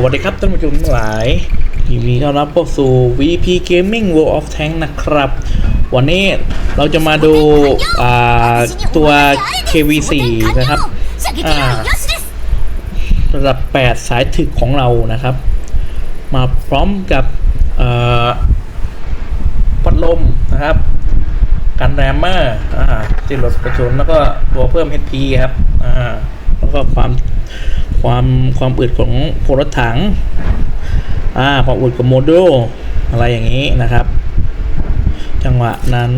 สวัสดีครับท่านผู้ชมทั้งหลายยินดีต้อนรับเข้าสู่ VP Gaming World of Tank นะครับ วันนี้เราจะมาดูาตัว KV4 นะครับระดับ 8 สายถึกของเรานะครับ มาพร้อมกับเอ่อพัดลมนะครับ กันแรมเมอร์อ่าติดรถกระสุนแล้วก็ตัวเพิ่ม HP ครับแล้วก็ความ ความความอึดของโพลรถถังอ่าความอึดของโมดูลอะไรอย่างนี้นะครับ จังหวะนั้น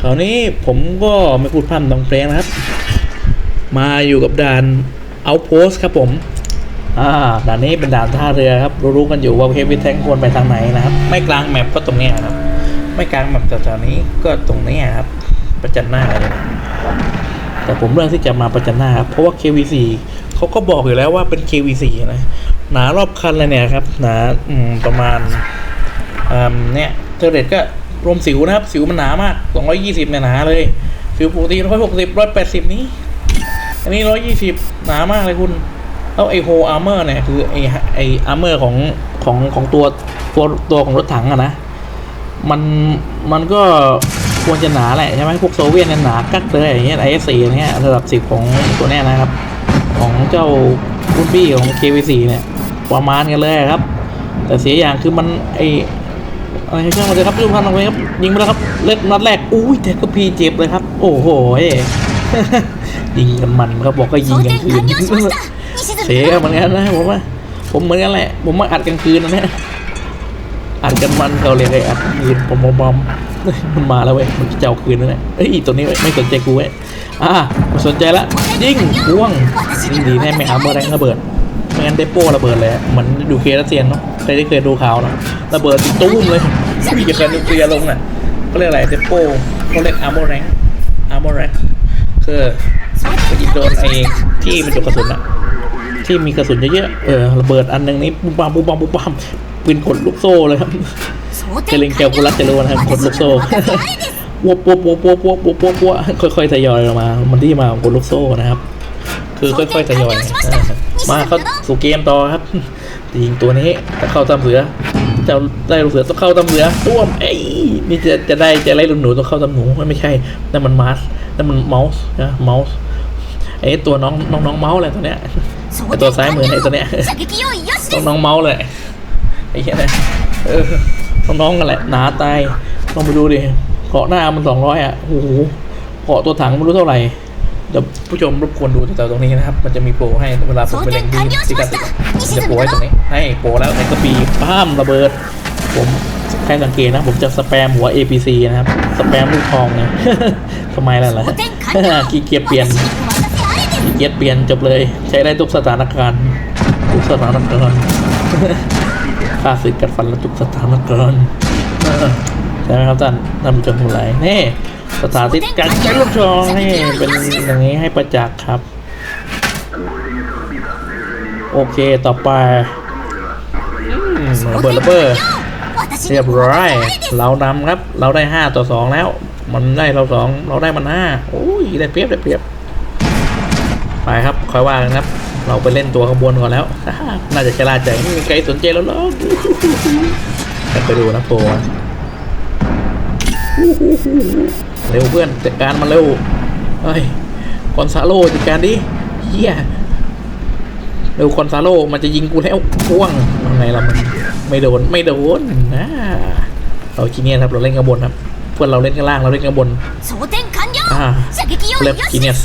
คราวนี้ผมก็ไม่พูดพร่ำทำเพลงนะครับ มาอยู่กับด่านเอาโพสครับผมอ่าด่านนี้เป็นด่านท่าเรือครับ รู้ๆกันอยู่ว่าเฮฟวี่แทงควรไปทางไหนนะครับ ไม่กลางแมปก็ตรงนี้ครับ ไม่กลางแมปแถวๆนี้ก็ตรงนี้ครับ ประจันหน้าเลย แต่ผมเลือกที่จะมาประจันหน้าครับเพราะว่า KV4 เขาก็บอกอยู่แล้วว่าเป็น KV4 นะหนารอบคันเลยเนี่ยครับหนาประมาณเนี่ยเทอร์เรตก็รวมสิวนะครับ สิวมันหนามาก 220เนี่ยหนาเลย สิวปกติ 160 180 นี้ อันนี้ 120 หนามากเลยคุณแล้วไอโฮอาร์เมอร์เนี่ย คือไอไออาร์เมอร์ของของของตัวตัวตัวของรถถังอะนะ มันมันก็ ควรจะหนาแหละใช่ไหมพวกโซเวียตเนี่ยหนากักเลยอย่างเงี้ยไอเอสซีเนี้ยระดับสิบของตัวเนี้ยนะครับ ของเจ้ารุ่นพี่ของ KV4 เนี่ยประมาณกันเลยครับ แต่เสียอย่างคือมันไออะไรช่างมันเลยครับทุกท่านลงไปครับยิงไปแล้วครับเล็ดนัดแรกอุ้ยแต่ก็พีเจ็บเลยครับ โอ้โหยิงกันมันครับบอกก็ยิงกันคืนเสียเหมือนกันนะผมว่าผมเหมือนกันแหละ ผมมาอัดกลางคืนนะเนี่ย อัดกันมันเขาเลยเลยอัดกลางคืนปอมปอมมันมาแล้วเว้ยมันจะเอาคืนแล้วเนี่ยเอ้ยตัวนี้ไม่สนใจกูเว้ยอ่าไม่สนใจละยิงพ่วงยิงดีแน่ไม่หาเมื่อแรงระเบิดไม่งั้นเดโป้ระเบิดเลยเหมือนดูเครัสเซียนเนาะใครที่เคยดูข่าวเนาะระเบิดตุ้มเลยพี่จะแคนนิวเคลียร์ลงน่ะก็เรียกอะไรเดโป้เขาเรียกอาร์โมแรงอาร์โมแรงคือไปยิงโดนไอ้ที่มันจุกกระสุนอะ ที่มีกระสุนเยอะๆเออระเบิดอันหนึ่งนี้ปุ๊บปั๊มปุ๊บปั๊มปุ๊บปั๊มปืนกดลูกโซ่เลยครับเจลิงแกวกุลัสจะรู้นะครับกดลูกโซ่วัวปัวปัวปัวปัวปัวปัวปัวค่อยๆทยอยออกมา มันที่มาของกดลูกโซ่นะครับ คือค่อยๆทยอยเออมาเข้าสู่เกมต่อครับยิงตัวนี้จะเข้าตามเสือจะได้ลูกเสือต้องเข้าตามเสือต้วมเอ้ยนี่จะจะได้จะไล่ลูกหนูต้องเข้าตามหนูไม่ใช่นั่นมันมาสนั่นมันเมาส์นะเมาส์ไอ้ตัวน้องน้องน้องเมาส์อะไรตัวเนี้ย ไอ้ตัวซ้ายมือไอ้ตัวเนี้ยต้องน้องเมาส์เลยไอ้เหี้ยนะเออต้องน้องกันแหละหนาตายลองไปดูดิเกาะหน้ามันสองร้อยอะโอ้โหเกาะตัวถังไม่รู้เท่าไหร่เดี๋ยวผู้ชมรบกวนดูแถวๆตรงนี้นะครับ มันจะมีโปรให้เวลาผมไปเล่นดีที่การติดมันจะโปรให้ตรงนี้ ให้โปรแล้วในกระปีป้ามระเบิด ผมแค่สังเกตนะ ผมจะสแปมหัว APC นะครับ สแปมลูกทองเนี่ยทำไมล่ะล่ะขี้เกียจเปลี่ยนขี้ เกียจเปลี่ยนจบเลย ใช้ได้ทุกสถานการณ์ทุกสถานการณ์ค่าศึกกัดฟันและทุกสถานการณ์ใช่ไหมครับท่านท่านผู้ชมทั้งหลายนี่สถานที่การใช้ลูกชองนี่เป็นอย่างนี้ให้ประจักษ์ครับ โอเคต่อไประเบิดระเบิดเรียบร้อยเรานำครับ เราได้ห้าต่อสองแล้ว มันได้เราสองเราได้มันห้าโอ้ยได้เปรียบได้เปรียบ ไปครับคอยว่ากันครับ เราไปเล่นตัวขบวนก่อนแล้ว น่าจะชะล่าใจไม่มีใครสนใจแล้วหรอกกันไปดูนะโปรอะเร็วเพื่อนจัดการมันเร็วเฮ้ยคอนซาโลจัดการดิเฮียเร็วคอนซาโลมันจะยิงกูแล้วพ่วงยังไงล่ะมันไม่โดนไม่โดนนะเราคีเนียสครับเราเล่นข้างบนครับ เพื่อนเราเล่นข้างล่างเราเล่นข้างบนอ่าเล็บคีเนียส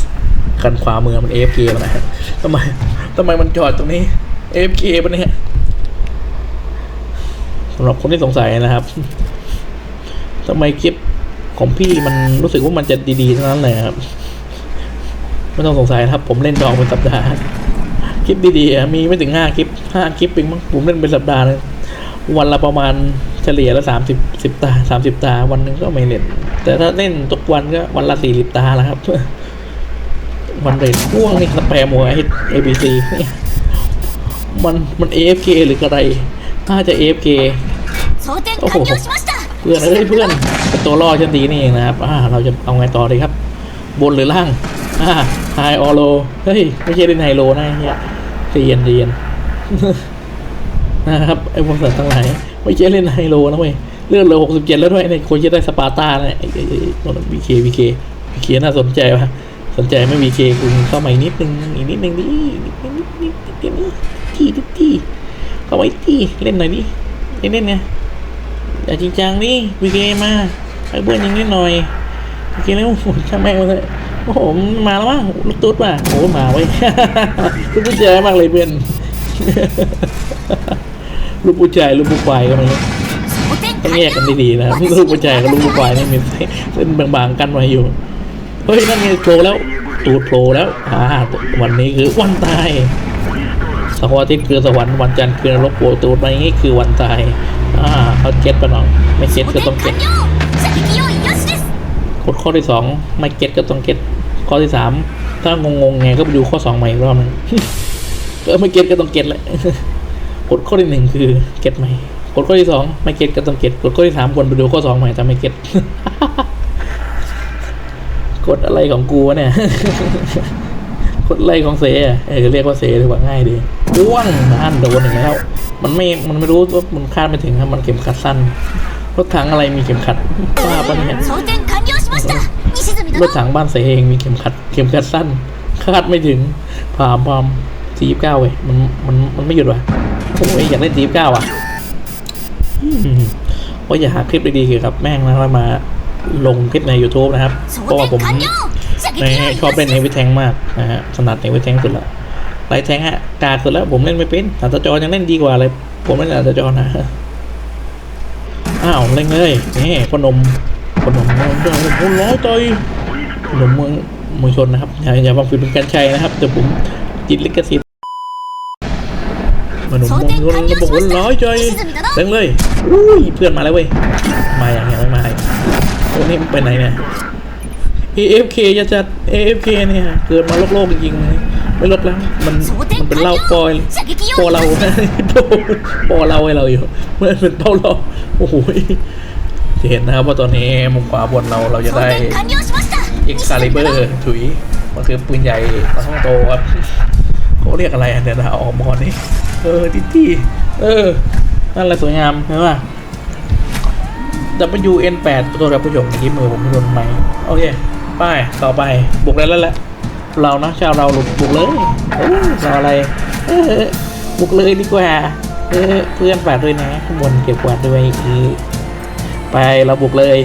กันขวามือมัน AFK มันนะทำไมทำไมมันจอดตรงนี้ AFK ปะเนี่ยสำหรับคนที่สงสัยนะครับทำไมคลิปของพี่มันรู้สึกว่ามันจะดีๆทั้งนั้นเลยครับไม่ต้องสงสัยนะครับ ผมเล่นดองเป็นสัปดาห์คลิปดีๆมีไม่ถึงห้าคลิปห้าคลิปเองมั้งผมเล่นเป็นสัปดาห์เลยวันละประมาณเฉลี่ยละสามสิบสิบตาสามสิบตาวันหนึงก็ไม่เล่น แต่ถ้าเล่นทุกวันก็วันละสี่สิบตาแล้วครับ วันเรทพ่วงนี่สแปมหัวไอ้เอบีซีมันมัน AFK หรืออะไรน่าจะ AFK โอ้โหเพื่อนเอ้ยเพื่อนเป็นตัวล่อฉันดีนี่เองนะครับอ่าเราจะเอาไงต่อดีครับ บนหรือล่างอ่าไฮออโลเฮ้ยไม่ใช่เล่นไฮโลนะเฮียใจเย็นใจเย็นนะครับไอ้พวกสัตว์ทั้งหลายไม่ใช่เล่นไฮโลนะเว้ยเลื่อนเลือหกสิบเจ็ดแล้วด้วยเนี่ยคนจะได้สปาร์ตาเนี่ยไอ้ไอ้บีเคบีเคบีเคน่าสนใจว่ะ สนใจไม่มีเคคุณเข้ามาอีกนิดนึงอีกนิดนึงดินิดนิดนิดเดียวนี้ที่ทุกที่เข้ามาอีกที่เล่นหน่อยดิเล่นเล่นไงอย่าจริงจังดิมีเกมาไอ้เบิ้ลยังนิดหน่อยโอเคแล้วโอ้ช่างแม่งมาเลยโอ้โหมาแล้วมั้งลูกตุ๊ดว่ะโอ้มาไว้ลูกตุ๊ดใจมากเลยเพื่อนลูกผู้ชายลูกผู้ควายก็ไม่รู้ต้องแยกกันดีๆนะลูกผู้ชายกับลูกผู้ควายนี่มีเส้นบางๆกันไว้อยู่ เฮ้ย นั่นไงโผล่แล้วตูดโผล่แล้วอ่าวันนี้คือวันตายสวาดิ์คือสวรรค์วันจันทร์คือนรกโผล่ตูดมาอย่างนี้คือวันตายอ่าเขาเก็ตไปหน่องไม่เก็ตก็ต้องเก็ตกดข้อที่สองไม่เก็ตก็ต้องเก็ตข้อที่สามถ้างงงไงก็ไปดูข้อสองใหม่อีกรอบนึงก็ไม่เก็ตก็ต้องเก็ตแหละกดข้อที่หนึ่งคือเก็ตใหม่กดข้อที่สองไม่เก็ตก็ต้องเก็ตกดข้อที่สามคนไปดูข้อสองใหม่จะไม่เก็ต กดอะไรของกูเนี่ยกดอะไรของเซเออเรียกว่าเซรือว่าง่ายดีร่วงนั่นโดนอย่างแล้วมันไม่มันไม่รู้ว่ามันคาดไม่ถึงครับมันเข็มขัดสั้นรถถังอะไรมีเข็มขัดว่าปะเนี่ยรถถังบ้านเสเองมีเข็มขัด เข็มขัดสั้นคาดไม่ถึงผ่าพอมสี่สิบเก้าเว้ยมันมันมันไม่หยุดว่ะโอ้ยอยากเล่นสี่สิบเก้าอะว่าอย่าหาคลิปดีๆเกี่ยวกับแม่งนะมา ลงคลิปใน YouTube นะครับ เพราะว่าผมในชอบเล่นเอวิแทงมากนะฮะสนัดเอวิแทงสุดละไรแทงฮะกาดสุดแล้วผมเล่นไม่เป็นอัตจอยังเล่นดีกว่าเลย ผมเล่นอัตจอนะอ้าวเล่นเลยนี่พนมพนมเมืองเมร้อยต่อยพนมเมืองเมืองชนนะครับอย่าอย่าฟังฟิดเป็นการใช้นะครับเดี๋ยวผมจิตลิขสิทธิ์พนมเมืองชนระบบร้อยอยเล่นเลยอุ้ยเพื่อนมาแล้วเว้ยมาอย่างเงี้ยไม่มา นี่ไปไหนเนี่ย AFK จะจัด AFK เนี่ยเกิดมาโลกโลกจริงๆไม่ลดแล้ว มันมันเป็นเล่าปอยปอเราปอเราให้เราอยู่มันเป็นเป้าเราโอ้โหจะเห็นนะครับว่าตอนนี้มุมขวาบนเราเราจะได้อีกซาลิเบอร์ถุยมันคือปืนใหญ่มาท้องโตครับเขาเรียกอะไรเดี๋ยนะออกมอนี่เออทิตี้เออนั่นแหละสวยงามใช่นป่ะ WN8 ตัวรับผู้ชมที่มือผมโดนไหมโอเคไป้ายต่อไปบุกได้แล้วแหละเรานะชาวเราลุกบุกเลยรออะไรบุกเลยดีกว่าเพื่อนฝากด้วยนะข้างบนเก็บกวาดด้วยคือไปเราบุกเลย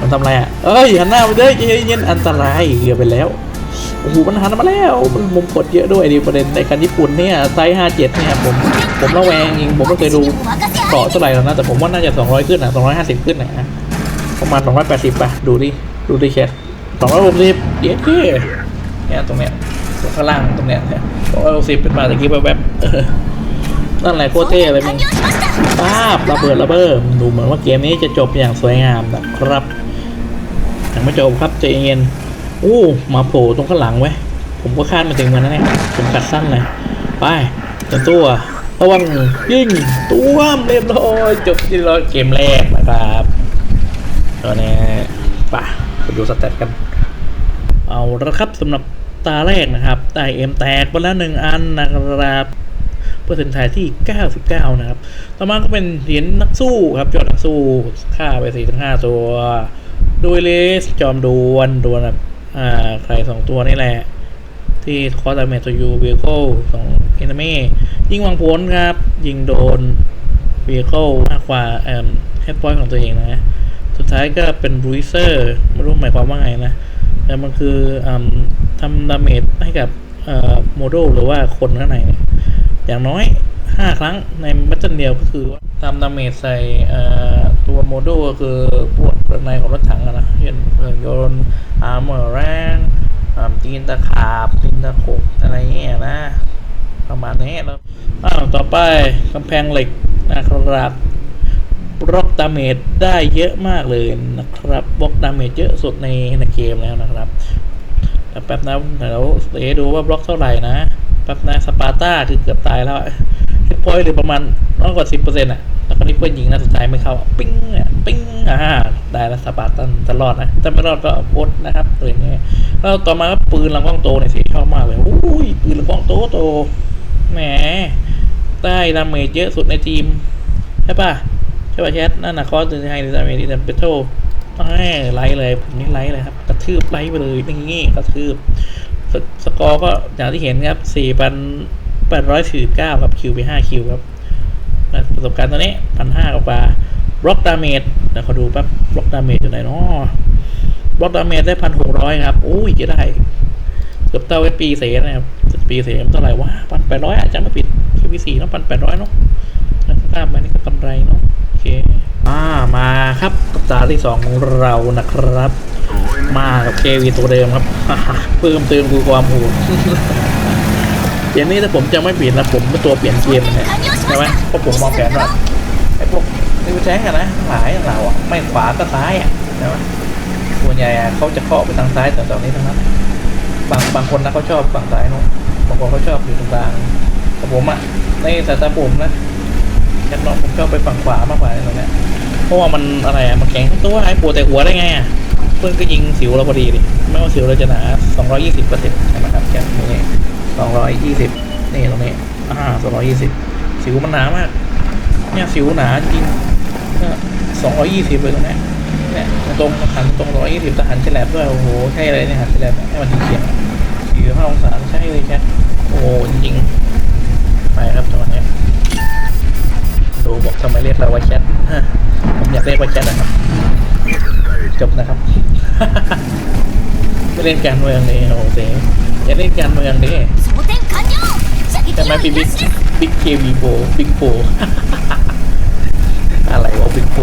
มันทำอะไรอะเอ้ยหันหน้าไปเลยเย็นอันตรายเกือบไปแล้วโอ้โหมันหันมาแล้วมันมุมกดเยอะด้วยดิประเด็นในคันญี่ปุ่นเนี่ยไซส์57เนี่ยผมผมระแวงจริงผมไม่เคยดู ต่อเท่าไหร่แล้วนะ แต่ผมว่าน่าจะ 200 ขึ้นอะ 250 ขึ้นนะประมาณ 280 ป่ะ ดูดิ ดูดิแชท260เย้เนี่ยตรงเนี้ยตรงข้างล่างตรงเนี้ย260เป็นมาตะกี้แบบๆนั่นแหละโคตรเท่เลยมึงป้าบระเบิดระเบิดดูเหมือนว่าเกมนี้จะจบอย่างสวยงามนะครับยังไม่จบครับใจเย็นอู้มาโผล่ตรงข้างหลังไว้ผมก็คาดมาถึงมันนะเนี่ยผมกัดสั้นเลยไปตัว ระวังยิงตัวมเรียบร้อยจบที่เราเกมแรกนะครับตอนนี้ป่ะไปดูสเตตกัน เอาละครับสำหรับตาแรกนะครับได้เอ็มแตกไปแล้วหนึ่งอันนะครับเปอร์เซ็นต์ไทยที่ 99 นะครับ ต่อมาก็เป็นเหรียญนักสู้ครับยอดนักสู้ค่าไป4ถึง5ตัวดูเลสจอมดวนดวลแบบอ่าใครสองตัวนี่แหละ ที่คอร์ดาเมตัวยูเวโก้สองเอนเม ยิงวางผลครับ ยิงโดนเวโก้มากกว่าเอ่อเฮดพอยต์ของตัวเองนะ สุดท้ายก็เป็นบรูเซอร์ไม่รู้หมายความว่าไงนะ แต่มันคืออทำดาเมจให้กับโมดูลหรือว่าคนข้างใน อย่างน้อย 5 ครั้งในแบตเทิลเดียวก็คือว่าทำดาเมจใส่ตัวโมดูลก็คือพวกข้างในของรถถังนะเช่นเครื่องยนต์อาร์เมอร์แรงตีนตะขาบตีนตะขบอะไรเงี้ยนะ ประมาณนี้แล้วอ้าวต่อไปกำแพงเหล็กนะครับบล็อกดาเมจได้เยอะมากเลยนะครับบล็อกดาเมจเยอะสุดในในเกมแล้วนะครับแต่แป๊บนะเดี๋ยวเอดูว่าบล็อกเท่าไหร่นะแป๊บนะสปาร์ต้าคือเกือบตายแล้วเฮดพอยต์หรือประมาณน้อยกว่าสิบเปอร์เซ็นต์อะแล้วก็นี่เพื่อนยิงนัดสุดท้ายไม่เข้าปิ้งอะปิ้งอ่าได้แล้วสปาร์ตันจะรอดนะถ้าไม่รอดก็โคตรนะครับตัวนี้แล้วต่อมาก็ปืนลำกล้องโตเนี่ยสิชอบมากเลยอุ้ยปืนลำกล้องโตโต แหมได้ดาเมจเยอะสุดในทีม ใช่ป่ะ ใช่ป่ะแชทนั่นนะคอสถึงไฮดาเมจที่เดมเปโตไลท์เลยผมนี่ไลท์เลยครับ กระทืบไลท์ไปเลยอย่างงี้กระทืบสสกอร์ก็อย่างที่เห็นครับ 4,849 ครับคิวไป 5 คิวครับประสบการณ์ตัวนี้ 1,500 กว่าบล็อกดาเมจเดี๋ยวเขาดูแป๊บบล็อกดาเมจอยู่ไหนเนาะบล็อกดาเมจได้ 1,600 ครับโอ้ยจะได้ เกือบเท่าเอสปีเสนะครับปีเสเท่าไหร่วะพันแปดร้อยอาจจะไม่ผิดคิวพีสี่เนาะพันแปดร้อยเนาะแล้วก็ข้ามไปนี่ก็กำไรเนาะโอเคอ่ามาครับกับตาที่สองของเรานะครับ มากับเควีตัวเดิมครับเพิ่มเติมคือความโหดเกมนี้ถ้าผมจะไม่เปลี่ยนนะผมเป็นตัวเปลี่ยนเกมนะใช่ไหมเพราะผมมองแผนว่าไอ้พวกนิวแท้งอะนะหลายเราอะไม่ขวาก็ซ้ายอะใช่ไหมส่วนใหญ่เขาจะเคาะไปทางซ้ายแต่ตอนนี้ทั้งนั้น บางบางคนนะเขาชอบฝั่งซ้ายเนอะบางคนเขาชอบอยู่ตรงกลางแต่ผมอะในสายตาผมนะแค่น้องผมชอบไปฝั่งขวามากกว่าในตรงเนี้ยเพราะว่ามันอะไรอะมันแข็งตัวไอ้ปวดแต่หัวได้ไงอะเพื่อนก็ยิงสิวเราพอดีดิไม่ว่าสิวเราจะหนา220เปอร์เซ็นต์ใช่ไหมครับแค่นี้220นี่ตรงนี้อ่า220 สิวมันหนามากเนี่ยสิวหนาจริงเนี่ย220เลยตรงเนี้ย เนี่ยตรงหันตรงร้อยยี่สิบทหารฉลับด้วยโอ้โหใช่เลยเนี่ยหันฉลับให้มันดีเฉียงสี่ห้าองศาใช่เลยแค่โอ้จริงไปครับจังหวะนี้ดูบอกทำไมเรียกเราว่าแชทผมอยากเรียกว่าแชทนะครับจบนะครับไม่เล่นการเมืองนี่โอ้เจ๊อย่าเล่นการเมืองดิทำไมปีบิ๊กบิ๊กเควีโบบิ๊กโฟอะไรวะบิ๊กโฟ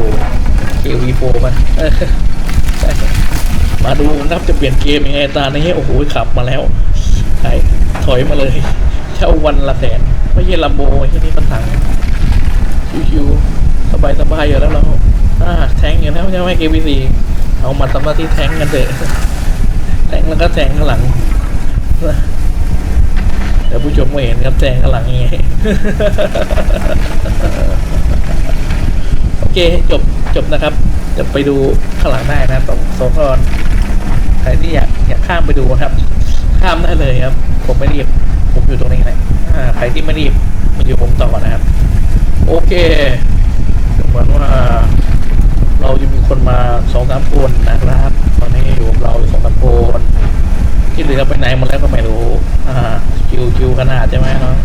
เควีโฟมันมาดูนะครับจะเปลี่ยนเกมยังไงตานี้โอ้โหขับมาแล้วใช่ถอยมาเลยเช่าวันละแสนไม่ใช่ลำโบที่นี่มันถังชิวๆสบายๆอยู่แล้วเราอ่าแทงอยู่แล้วใช่ไหมเควีซีเอามาทำหน้าที่แทงกันเถอะแทงแล้วก็แทงข้างหลังเดี๋ยวผู้ชมไม่เห็นครับแทงข้างหลังยังไง เคจบจบนะครับจะไปดูข้างหลังได้นะตรงโซนอนใครที่อยากอยากข้ามไปดูนะครับ ข้ามได้เลยครับ ผมไม่รีบ ผมอยู่ตรงนี้แหละอ่าใครที่ไม่รีบมาอยู่ผมต่อนะครับ โอเคเหมือนว่าเราจะมีคนมาสองสามคนนะครับ ตอนนี้อยู่กับเราสองสามคนที่เหลือไปไหนหมดแล้วก็ไม่รู้ อ่าคิวคิวขนาดใช่ไหมเนาะ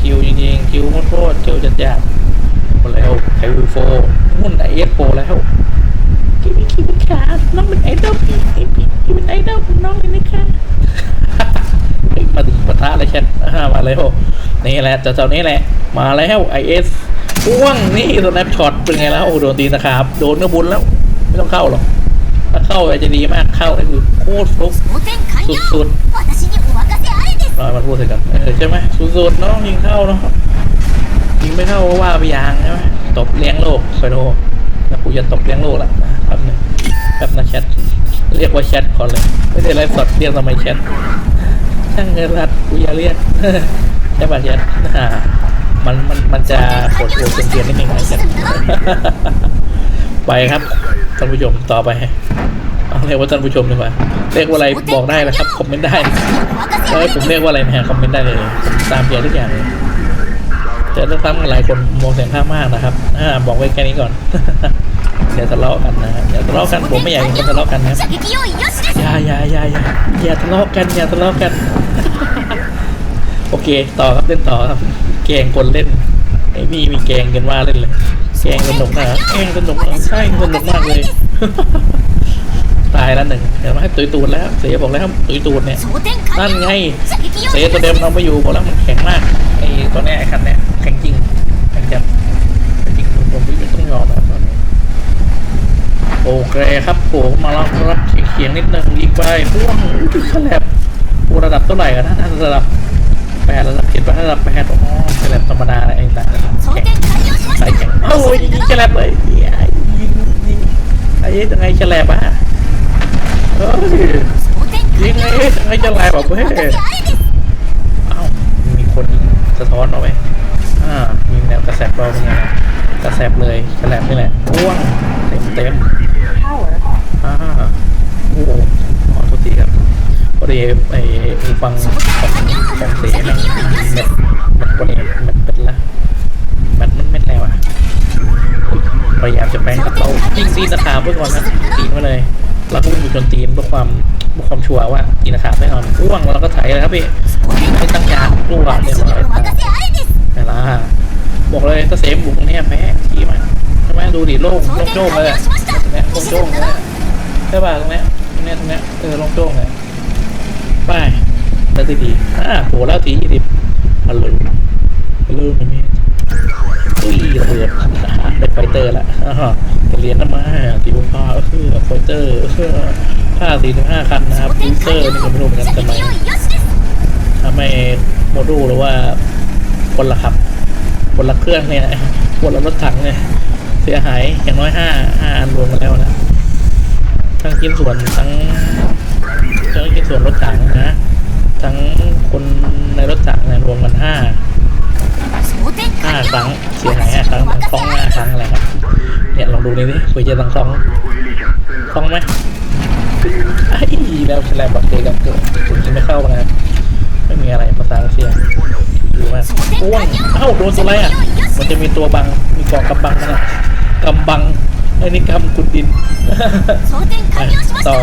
คิวจริงๆคิวโคตรๆคิวจัดจัดหมดแล้วไควิวโฟ หุ้นไอเอฟโปแล้วคิวคิวค่ะน้องเป็นไอดอลพี่พี่คิวเป็นไอดอลของน้องเลยนะคะมาถึงปะทะเลยแชทมาแล้วนี่แหละจะเจ้านี้แหละ มาแล้วไอเอสพ่วงนี่สแนปช็อตเป็นไงแล้วโดนตีนะครับโดนเนื้อบุญแล้ว ไม่ต้องเข้าหรอกถ้าเข้าจะดีมากเข้าไอ้คือโคตรฟลุกสุดๆลอมาพูดใส่กันใช่ไหมสุดๆน้องยิงเข้าเนาะยิงไม่เข้าว่าไปยางใช่ไหม ตบเลี้ยงโลกคโซโนนะกูจะตบเลี้ยงโลกละครับนึงแป๊บนะแชทเรียกว่าแชทพอเลย ไม่ได้ไลฟ์สดเรียกทำไมแชทช่างเงินรัดกูอย่าเรียกใช่ป่ะแชทมันมันมันจะปวดหัวเปลี่ยนนิดนึงนะแชทไปครับท่านผู้ชมต่อไปเรียกว่าท่านผู้ชมดีกว่าเรียกว่าอะไรบอกได้นะครับคอมเมนต์ได้เออผมเรียกว่าอะไรแม่คอมเมนต์ได้เลยตามเพียทุกอย่างเลย จะเลือกตั้งหลายคนมองเสียงข้างมากนะครับอ่าบอกไว้แค่นี้ก่อนอย่าทะเลาะกันนะอย่าทะเลาะกันผมไม่อยากเห้คนทะเลาะกันนะอย่าอย่าอย่าอย่าอย่าทะเลาะกันอย่าทะเลาะกัน โอเค ต่อครับเล่นต่อครับ แกงคนเล่นไอ้นี่มีแกงกันว่าเล่นเลยแกงสนุกนะแกงสนุกใช่สนุกมากเลย ตายแล้วหนึ่งเห็นไหมตุยตูดแล้วเสียบอกแล้วตุยตูดเนี่ยนั่นไงเสียตัวเดิมเราไม่อยู่บอกแล้วมันแข็งมากไอ้ตัวนี้ยไอ้คันเนี่ยแข็งจริงแข็งจัดจริงผมไม่ต้องยอมแบบวตอนี้โอเคครับผมมาลองรับเขียงนิดนึงยิงไปพ่วงฉลับระดับเท่าไหร่กันนะระดับแปดระดับเจ็ดระดับแปดอ๋อฉลบธรรมดาอะไรต่างๆใส่แข็งโอ้ยยิงฉลบเลยยิงยิงไอ้ยังไงฉลบอะ ยิงไงยไอ้จะลายแบเฮ้ยอ้าวมีคนยิสะท้อนเอาไหมอ่ามีแนวกระแสบเราเป็นไงกระแสบเลยกระแสบนี่แหละพ่วงเต็มเต็มอ่าโอ้โหขอโทษทีครับพอดีไอ้ฟังของของเสียงมันมันเป็นแบบเป็นละมันมันไม่แล้วอะพยายามจะแปลงกระเป๋ายิงซีสตาร์เพื่อก่อนนะตีมาเลย เราก็อยู่จนตีมเพื่อความเพื่อความชัวร์ว่าตีนขาดแน่นอนร่วงเราก็ไถเลยครับพี่ไม่ตั้งยาร่วงเนี่ยมนเล่ะบอกเลยถ้าเซมบุกเนี่ยแพ้ทีมันใช่ไหมดูดิโล่งโล่งโจ้งเลยตรงนี้โล่งโจ้งเลยใช่ป่ะตรงนี้ตรงนี้ตรงนี้เออโล่งโจ้งเลยไปแล้วทีดีอ่าโหแล้วทียี่สิบมันเลยเริ่มมันมีอุ้ยระเบิดได้ไฟเตอร์ละ เรียนมาสีบุฟ้าก็คือโฟเจอร์ก็คือถ้าสี่สิบห้าคันนะครับพิเซอร์นี่ก็ไม่รู้เหมือนกันทำไมทำไมโมดูลหรือว่าคนละขับ คนละเครื่องเนี่ยคนละรถถังเนี่ยเสียหายอย่างน้อยห้าห้าอันรวมกันแล้วนะทั้งชิ้นส่วนทั้งทั้งชิ้นส่วนรถถังนะทั้งคนในรถถังเนี่ยรวมกันห้าห้าครั้งเสียหายห้าครั้งสองห้าครั้งอะไรครับ เนี่ยลองดูนี่ดิคุยจะตังคลองคลองไหมไอ้แล้วแฉลบบักเตกับเกิดถึงไม่เข้ามานะไม่มีอะไรภาษาเซียดูมาอ้วนเอ้าโดนอะไรอะ มันจะมีตัวบังมีเกาะกำบังนะกำบังไอ้นี่กำขุดดินต่อ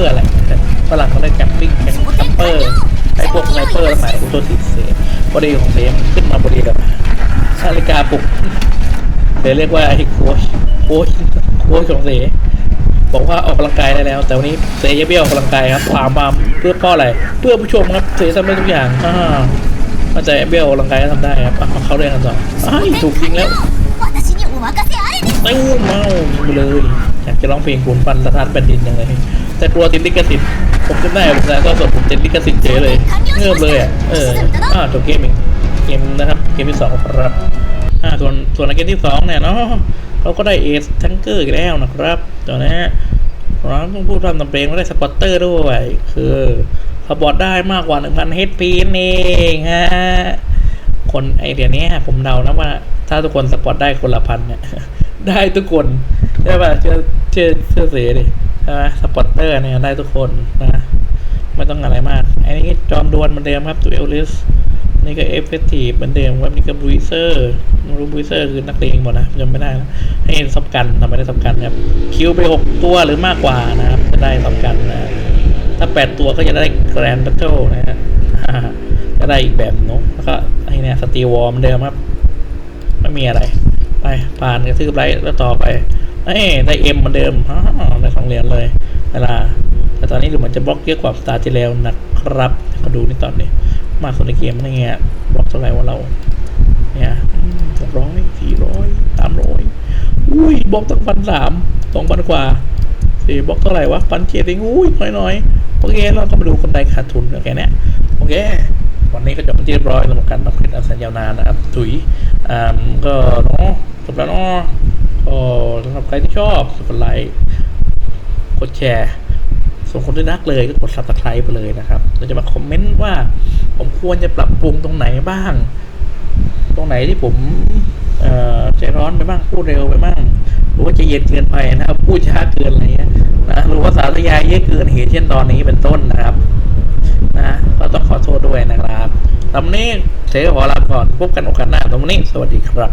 ร์อะไรฝรั่งเขาเรียกแคมปิ้งแกมแคมเปอร์ไอ้พวกไนเปอร์หมายถึงตัวที่เสพบริเวณของเสพขึ้นมาบริเวณแบบนาฬิกาปลุกเดี๋ยวเรียกว่าไอ้โค้ชโค้ชโค้ชของเสบอกว่าออกกำลังกายได้แล้ว แต่วันนี้เสยังไม่ออกกำลังกายครับความมาเพื่อเป้าอะไร เพื่อผู้ชมครับเสทำได้ทุกอย่างอ่ามัจเบี้ยวออกกำลังกายก็ทำได้ครับเขาเรียนกันต่อถูกจริงแล้วเต้าเมาเลยอยากจะร้องเพลงขุนปันสะท้านแผ่นดินยังไง แต่กลัวติดลิขสิทธิ์ผมจำได้ผมแล้วก็สดผมติดลิขสิทธิ์เฉยเลยเงือบเลยอะเอออ่าจบเกมเองเกมนะครับเกมที่สองครับอ่าส่วนส่วนในเกมที่สองเนี่ยเนาะเราก็ได้เอสทังเกอร์แล้วนะครับตอนนี้เราต้องพูดตามตำเพลงว่ได้สปอตเตอร์ด้วย คือสปอตได้มากกว่า 1,000 HP เองฮะคนไอเดียนี้ผมเดานะว่า ถ้าทุกคนสปอตได้คนละพันเนี่ยได้ทุกคนใช่ป่ะเชื่อเชื่อเชื่อเสียดิ ใช่ไหมสปอตเตอร์เนี่ยได้ทุกคนนะไม่ต้องอะไรมาก อันนี้จอมดวลเหมือนเดิมครับตัวเอลลิสนี่ก็เอฟเฟกตีฟเหมือนเดิมครับนี่ก็บูเซอร์ไม่รู้บูเซอร์คือนักเลงหมดนะจำไม่ได้แล้วให้สับกันทำไมได้สับกันครับคิวไปหกตัวหรือมากกว่านะครับจะได้สับกันนะถ้าแปดตัวก็จะได้แกรนด์ b ัตเทิลนะฮะจะได้อีกแบบเนาะแล้วก็ไอเนี่ยสตีวอร์มเดิมครับ ไม่มีอะไร ไปผ่านกระทืบไลท์แล้วต่อไป เอ้ยได้เอ็มเหมือนเดิมฮ่าได้สองเหรียญเลยเวลา แต่ตอนนี้ดูเหมือนจะบล็อกเยอะกว่าสตาร์ที่แล้วนะครับก็ดูนี่ตอนนี้ มากสุดในเกมนี่ไงบล็อกเท่าไหร่วะเรา เนี่ยหกร้อยสี่ร้อยสามร้อยอุ้ยบล็อกตั้งพันสามสองพันกว่าสี่บล็อกเท่าไหร่วะพันเจ็ดเองอุ้ยน้อยน้อยๆโอเคเราก็มาดูคนใดขาดทุนโอเคเนี่ยโอเควันนี้ก็จบที่เรียบร้อยสำหรับการรับคลิปอันแสนยาวนานนะครับถุยอ่าก็เนาะจบแล้วเนาะ ก็สำหรับใครที่ชอบกดไลค์กดแชร์ส่วนคนที่รักเลยก็กด subscribe ไปเลยนะครับเราจะมาคอมเมนต์ว่า ผมควรจะปรับปรุงตรงไหนบ้าง ตรงไหนที่ผมใจร้อนไปบ้างพูดเร็วไปบ้างหรือว่าใจเย็นเกินไปนะครับพูดช้าเกินอะไรเงี้ยนะหรือว่าสาธยายเยอะเกินเหตุเช่นตอนนี้เป็นต้นนะครับ นะก็ต้องขอโทษด้วยนะครับตอนนี้เสกขอลาก่อนพบกันโอกาสหน้าตรงนี้ สวัสดีครับ